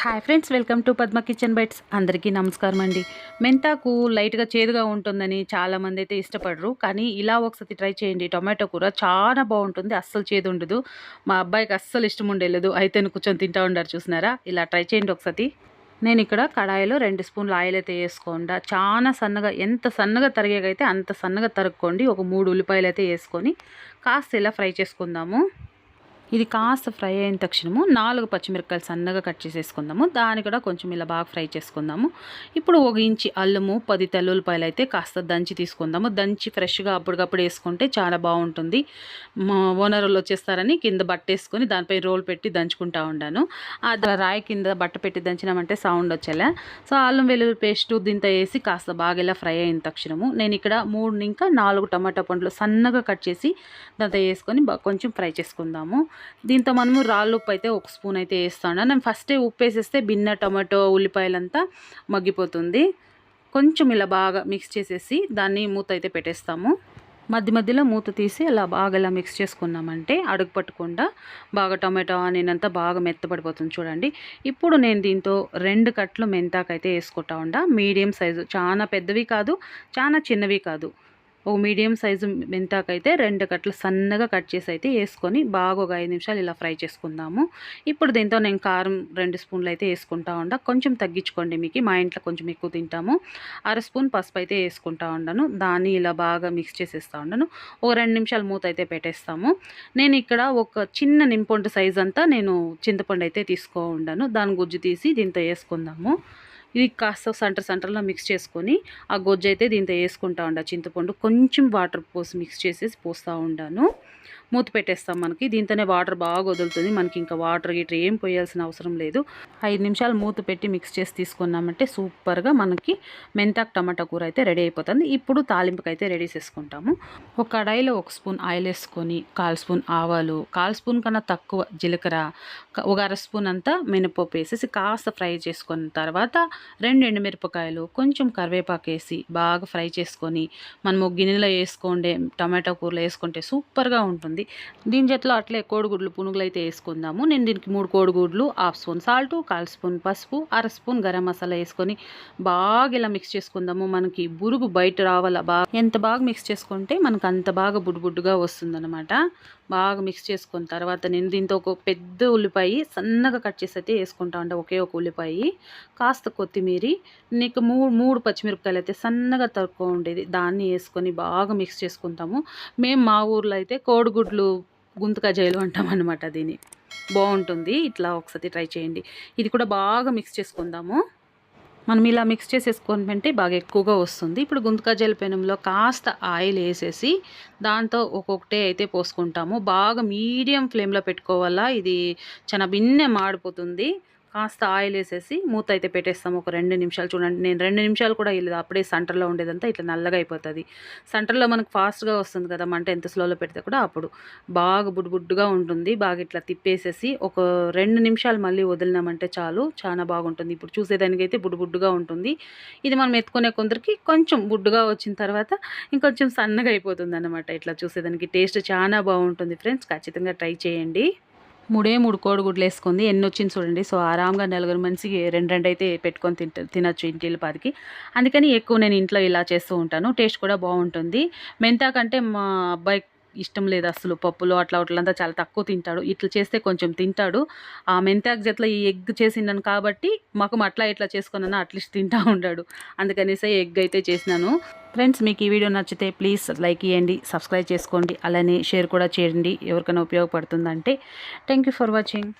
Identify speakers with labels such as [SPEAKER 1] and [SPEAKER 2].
[SPEAKER 1] Hi friends welcome to Padma kitchen bites అందరికీ నమస్కారం అండి. మెంతాకు లైట్గా చేదుగా ఉంటుందని చాలామంది అయితే ఇష్టపడరు. కానీ ఇలా ఒకసారి ట్రై చేయండి. టొమాటో కూర చాలా బాగుంటుంది. అస్సలు చేదు ఉండదు. మా అబ్బాయికి అస్సలు ఇష్టం ఉండలేదు. అయితే కూర్చొని తింటా ఉండారు చూసినారా? ఇలా ట్రై చేయండి ఒకసారి. నేను ఇక్కడ కడాయిలో రెండు స్పూన్లు ఆయిల్ అయితే వేసుకోండా. చాలా సన్నగా ఎంత సన్నగా తరిగేకైతే అంత సన్నగా తరుక్కోండి. ఒక మూడు ఉల్లిపాయలు అయితే వేసుకొని కాస్త ఇలా ఫ్రై చేసుకుందాము. ఇది కాస్త ఫ్రై అయిన తక్షణము నాలుగు పచ్చిమిరపకాయలు సన్నగా కట్ చేసేసుకుందాము. దాన్ని కూడా కొంచెం ఇలా బాగా ఫ్రై చేసుకుందాము. ఇప్పుడు ఒక ఇంచి అల్లము పది తెల్లుల్లిపాయలు అయితే కాస్త దంచి తీసుకుందాము. దంచి ఫ్రెష్గా అప్పటికప్పుడు వేసుకుంటే చాలా బాగుంటుంది. ఓనర్లు వచ్చేస్తారని కింద బట్ట వేసుకొని దానిపై రోల్ పెట్టి దంచుకుంటా ఉండాను. ఆ రాయి కింద బట్ట పెట్టి దంచినామంటే సౌండ్ వచ్చేలా. సో అల్లం వెల్లుల్లి పేస్ట్ దీంతో వేసి కాస్త బాగా ఇలా ఫ్రై అయిన తక్షణము నేను ఇక్కడ మూడు ఇంకా నాలుగు టమాటా పండ్లు సన్నగా కట్ చేసి దాంతో వేసుకొని కొంచెం ఫ్రై చేసుకుందాము. దీంతో మనము రాళ్ళు ఉప్పు అయితే ఒక స్పూన్ అయితే వేస్తాను. నేను ఫస్టే ఉప్పు వేసేస్తే బిన్న టమాటో ఉల్లిపాయలంతా మగ్గిపోతుంది. కొంచెం ఇలా బాగా మిక్స్ చేసేసి దాన్ని మూత అయితే పెట్టేస్తాము. మధ్య మధ్యలో మూత తీసి అలా బాగా ఇలా మిక్స్ చేసుకున్నామంటే అడుగు పట్టకుండా బాగా టమాటో నేనంతా బాగా మెత్తపడిపోతుంది చూడండి. ఇప్పుడు నేను దీంతో రెండు కట్లు మెంతాకైతే వేసుకుంటా ఉండా. Medium size. చాలా పెద్దవి కాదు చాలా చిన్నవి కాదు. ఒక మీడియం సైజు మెంతాకైతే రెండు కట్టలు సన్నగా కట్ చేసి అయితే వేసుకొని బాగా ఒక ఐదు నిమిషాలు ఇలా ఫ్రై చేసుకుందాము. ఇప్పుడు దీంతో నేను కారం రెండు స్పూన్లు అయితే వేసుకుంటా ఉండ. కొంచెం తగ్గించుకోండి మీకు. మా ఇంట్లో కొంచెం ఎక్కువ తింటాము. అర స్పూన్ పసుపు అయితే వేసుకుంటా ఉండను. దాన్ని ఇలా బాగా మిక్స్ చేసేస్తూ ఉండను. ఒక రెండు నిమిషాలు మూత అయితే పెట్టేస్తాము. నేను ఇక్కడ ఒక చిన్న నింపొండు సైజ్ అంతా నేను చింతపండు అయితే తీసుకో ఉండను. దాని గుజ్జు తీసి దీంతో వేసుకుందాము. ఇది కాస్త సెంటర్ సెంటర్లో మిక్స్ చేసుకొని ఆ గొజ్జు అయితే దీంతో వేసుకుంటా ఉండ చింతపండు. కొంచెం వాటర్ పోసి మిక్స్ చేసేసి పోస్తూ ఉండాను. మూత పెట్టేస్తాం మనకి. దీంతోనే వాటర్ బాగా వదులుతుంది. మనకి ఇంకా వాటర్ గిట్ర ఏం పోయాల్సిన అవసరం లేదు. ఐదు నిమిషాలు మూత పెట్టి మిక్స్ చేసి తీసుకున్నామంటే సూపర్గా మనకి మెంతాకు టమాటా కూర అయితే రెడీ అయిపోతుంది. ఇప్పుడు తాలింపుకి అయితే రెడీ చేసుకుంటాము. ఒక కడాయిలో ఒక స్పూన్ ఆయిల్ వేసుకొని కాల్ స్పూన్ ఆవాలు కాల్ స్పూన్ కన్నా తక్కువ జీలకర్ర ఒక అర స్పూన్ అంతా మినపప్పు వేసేసి కాస్త ఫ్రై చేసుకున్న తర్వాత రెండు ఎండుమిరపకాయలు కొంచెం కరివేపాకు వేసి బాగా ఫ్రై చేసుకొని మనము గిన్నెలో వేసుకోండి టమాటా కూరలో వేసుకుంటే సూపర్గా ఉంటుంది. ఉంటుంది దీని జట్లో అట్లే కోడిగుడ్లు పునుగులు అయితే వేసుకుందాము. నేను దీనికి మూడు కోడిగుడ్లు హాఫ్ స్పూన్ సాల్ట్ కాల్ స్పూన్ పసుపు అర స్పూన్ గరం మసాలా వేసుకొని బాగా ఇలా మిక్స్ చేసుకుందాము. మనకి బురుగు బయట రావాలా బాగా ఎంత బాగా మిక్స్ చేసుకుంటే మనకు అంత బాగా బుడ్డుబుడ్డుగా వస్తుందన్నమాట. బాగా మిక్స్ చేసుకున్న తర్వాత నేను దీంతో ఒక పెద్ద ఉల్లిపాయ సన్నగా కట్ చేసి అయితే వేసుకుంటా ఉంటా ఒకే ఒక ఉల్లిపాయ. కాస్త కొత్తిమీర నీకు మూడు మూడు పచ్చిమిరపకాయలు అయితే సన్నగా తక్కువ ఉండేది. దాన్ని వేసుకొని బాగా మిక్స్ చేసుకుంటాము. మేము మా ఊర్లో అయితే కోడిగుడ్లు గుంతక జైలు అంటాం అనమాట దీన్ని. బాగుంటుంది. ఇట్లా ఒకసారి ట్రై చేయండి. ఇది కూడా బాగా మిక్స్ చేసుకుందాము. మనం ఇలా మిక్స్ చేసేసుకొని పెంటే బాగా ఎక్కువగా వస్తుంది. ఇప్పుడు గుంతకాజల పెనంలో కాస్త ఆయిల్ వేసేసి దాంతో ఒక్కొక్కటే అయితే పోసుకుంటాము. బాగా మీడియం ఫ్లేమ్లో పెట్టుకోవాలా? ఇది చాలా భిన్నే మాడిపోతుంది. కాస్త ఆయిల్ వేసేసి మూత అయితే పెట్టేస్తాము. ఒక రెండు నిమిషాలు చూడండి. నేను రెండు నిమిషాలు కూడా వెళ్ళదు అప్పుడే సెంటర్లో ఉండేదంతా ఇట్లా నల్లగా అయిపోతుంది. సెంటర్లో మనకు ఫాస్ట్గా వస్తుంది కదా మంట ఎంత స్లోలో పెడితే కూడా అప్పుడు. బాగా బుడ్బుడ్డుగా ఉంటుంది. బాగా ఇట్లా తిప్పేసేసి ఒక రెండు నిమిషాలు మళ్ళీ వదిలినామంటే చాలు. చాలా బాగుంటుంది. ఇప్పుడు చూసేదానికైతే బుడ్డుగా ఉంటుంది. ఇది మనం ఎత్తుకునే కొందరికి కొంచెం బుడ్డుగా వచ్చిన తర్వాత ఇంకొంచెం సన్నగా అయిపోతుంది అనమాట ఇట్లా చూసేదానికి టేస్ట్ చాలా బాగుంటుంది ఫ్రెండ్స్. ఖచ్చితంగా ట్రై చేయండి. మూడే మూడు కోడిగుడ్లు వేసుకుంది ఎన్ని వచ్చింది చూడండి. సో ఆరాంగా నలుగురు మనిషికి రెండు రెండు అయితే పెట్టుకొని తింట తినొచ్చు ఇంటి పాదికి అందుకని ఎక్కువ నేను ఇంట్లో ఇలా చేస్తూ ఉంటాను. టేస్ట్ కూడా బాగుంటుంది. మెంతాకంటే మా అబ్బాయి ఇష్టం లేదు అసలు పప్పులు అట్లా అట్లంతా చాలా తక్కువ తింటాడు. ఇట్లా చేస్తే కొంచెం తింటాడు. ఆ మెంతాక్ జట్లో ఈ ఎగ్ చేసిండను కాబట్టి మాకు అట్లా ఇట్లా చేసుకున్నాను అట్లీస్ట్ తింటా ఉంటాడు అందుకనేసి ఎగ్ అయితే చేసినాను. ఫ్రెండ్స్ మీకు ఈ వీడియో నచ్చితే ప్లీజ్ లైక్ ఇవ్వండి సబ్స్క్రైబ్ చేసుకోండి అలానే షేర్ కూడా చేయండి. ఎవరికైనా ఉపయోగపడుతుందంటే థ్యాంక్ ఫర్ వాచింగ్.